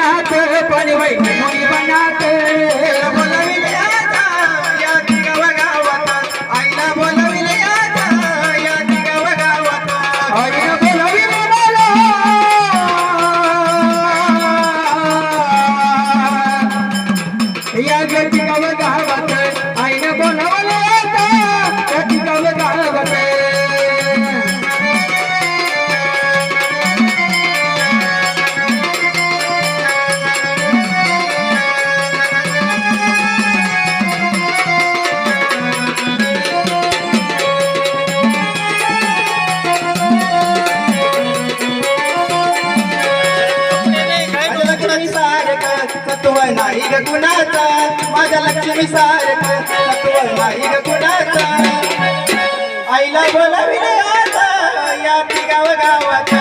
बनात पाणी मुनी बनात या दिगाव गावात आईला बोलविले आता या दिगाव गावात या गतिकाव गावात आईनं बोलावले. तत्व नाही ग कुणाचा माझ्या लक्ष्मी सारख तत्व नाही ग कुणाचा आईला बोलाविले आता या गाव गावाचा.